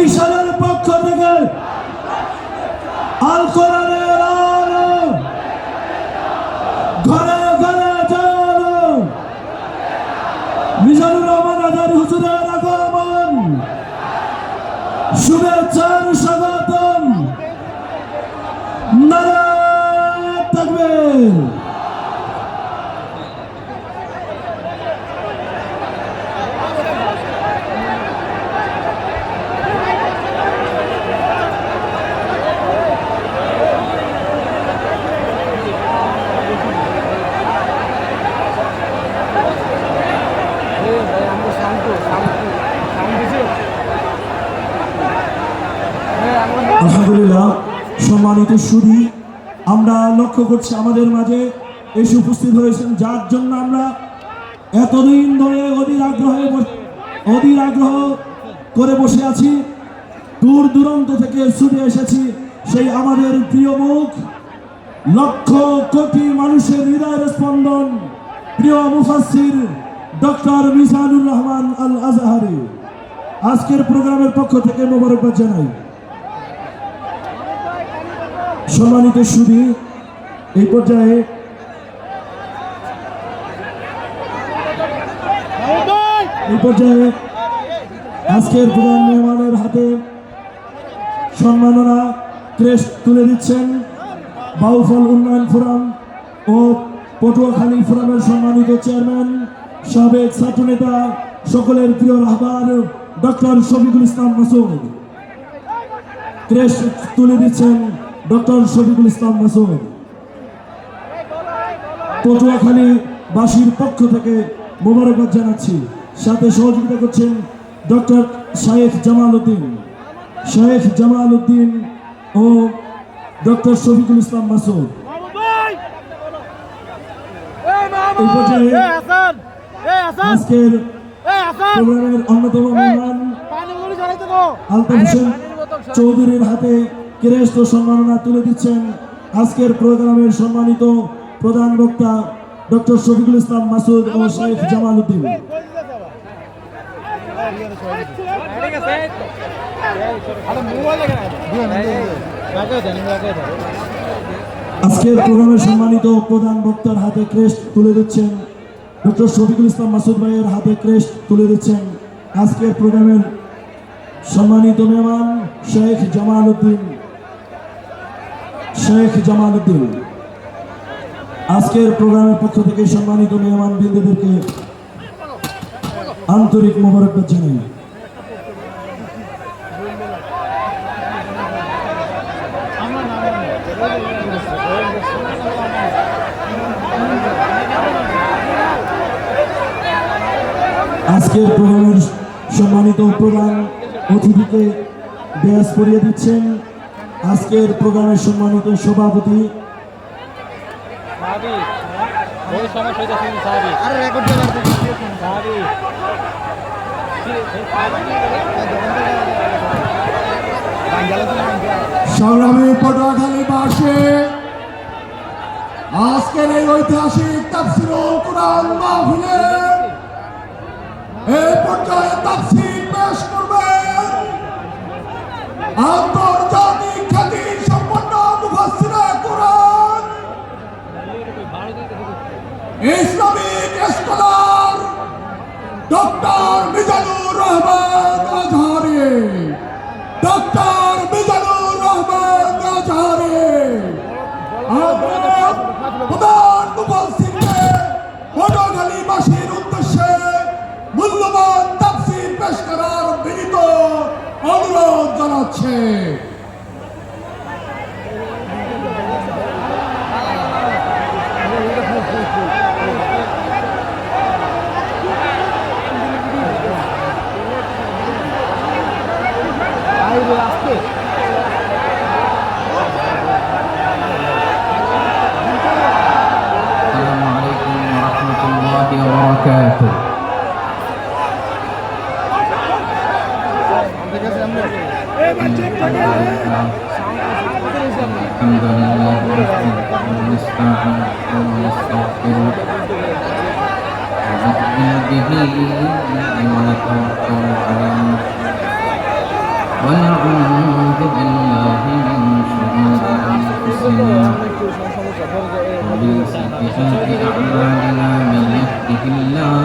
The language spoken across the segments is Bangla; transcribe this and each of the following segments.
বরিশালের পক্ষ থেকে আল কোরআনের ঘরে ঘরে জানো। মিজানুর রহমান আজাদ হুজুরের আগমন। শুভেচ্ছার স্বাগতম। নারা তাকবীর আলহামদুলিল্লাহ, সম্মানিত সুদী আমরা লক্ষ্য করছি আমাদের মাঝে এসে উপস্থিত হয়েছেন, যার জন্য আমরা এতদিন ধরে অধীর আগ্রহে অধীর আগ্রহ করে বসে আছি। দূর দূরান্ত থেকে ছুটে এসেছি, সেই আমাদের প্রিয় মুখ, লক্ষ কোটি মানুষের হৃদয়ের স্পন্দন, প্রিয় মুফাসির ডক্টর মিজানুর রহমান আল আজহারি আজকের প্রোগ্রামের পক্ষ থেকে মোবারকবাদ জানাই। সম্মানিত সুদী এই পর্যায়ে এই পর্যায়ে আজকের প্রধান মেহমানের হাতে সম্মাননা ক্রেস্ট তুলে দিচ্ছেন বাউফল উন্নয়ন ফোরাম ও পটুয়াখালী ফোরামের সম্মানিত চেয়ারম্যান সাবেক ছাত্রনেতা সকলের প্রিয় রাহবার ডক্টর শফিকুল ইসলাম মাসুদ। ক্রেস্ট তুলে দিচ্ছেন ডক্টর শফিকুল ইসলাম মাসুদ। পটুয়াখালী বাসীর পক্ষ থেকে মোবারকবাদ জানাচ্ছি। সাথে সহযোগিতা করছেন ডক্টর শাহেখ জামাল উদ্দিন। শাহেখ জামাল উদ্দিন ও ডক্টর শফিকুল ইসলাম মাসুদ। এই পর্যায়ে আজকের প্রোগ্রামের অন্যতম মেহমান আলতাফ হোসেন চৌধুরীর হাতে ক্রেস্ট সম্মাননা তুলে দিচ্ছেন আজকের প্রোগ্রামের সম্মানিত প্রধান বক্তা ডক্টর শফিকুল ইসলাম মাসুদ ও শেখ জামাল উদ্দিন। আজকের প্রোগ্রামের সম্মানিত প্রধান বক্তার হাতে ক্রেস্ট তুলে দিচ্ছেন ডক্টর শফিকুল ইসলাম মাসুদ ভাইয়ের হাতে ক্রেস্ট তুলে দিচ্ছেন আজকের প্রোগ্রামের সম্মানিত মেহমান শেখ জামাল উদ্দিন। শেখ জামাল উদ্দিন। আজকের প্রোগ্রামের পক্ষ থেকে সম্মানিত মেহমান বিন্দুদেরকে আন্তরিক মোবারকবাদ জানাই। আজকের প্রোগ্রামের সম্মানিত প্রধান অতিথিকে ব্যাস পরিয়ে দিচ্ছেন। আজকের প্রোগ্রামের সম্মানিত সভাপতি। সংগ্রামী পটুয়াখালীবাসী আজকের এই ঐতিহাসিক তাফসিরুল কোরআন মাহফিলে এই পর্যায়ে তাফসির পেশ করবেন আন্তর্জাতিক الحمد لله نحمده ونستعينه ونستغفره ونؤمن به ونتوكل عليه ونعوذ بالله من شرور أنفسنا ومن سيئات أعمالنا من يهده الله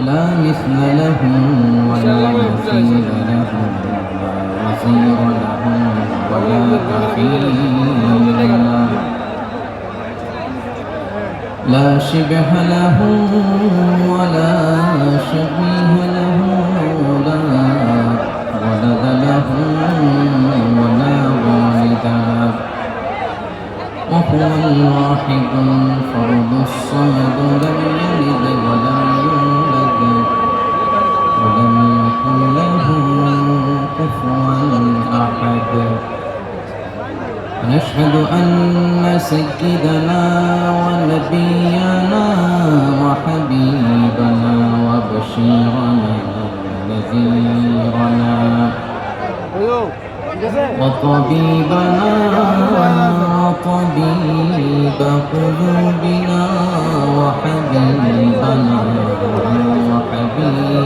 لا مثل له ولا مثيل له وزير له ولا كفيل له لا شبه له ولا شبيه له ونشهد أن سيدنا ونبينا وحبيبنا وبشيرنا ونذيرنا وطبيبنا وطبيب قلوبنا وحبيبنا وحبيب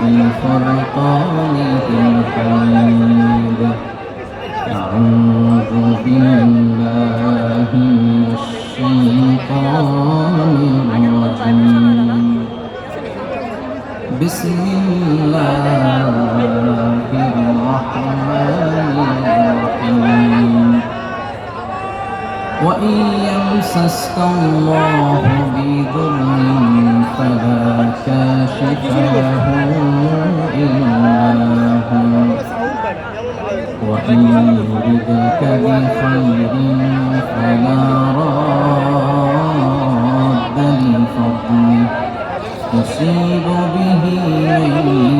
وفي فرقانه الحميد أعوذ بالله من الشيطان الرجيم. بسم الله الرحمن الرحيم. وإن يمسسك الله بضر فلا كاشف له إلا هو وإن يردك بخير فلا راد لفضله يصيب به من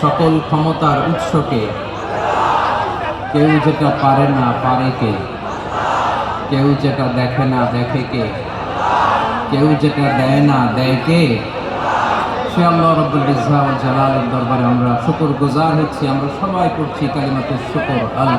সকল ক্ষমতার উৎসকে কেউ যেটা পারে না পারে কে? কেউ যেটা দেখে না দেখে কে? কেউ যেটা দেয় না দেয় কে? সে আল্লাহ রব্দুল ইসলাম জালালের দরবারে আমরা শুকর গুজার হচ্ছি, আমরা সবাই করছি কালিমাতের শুকর আল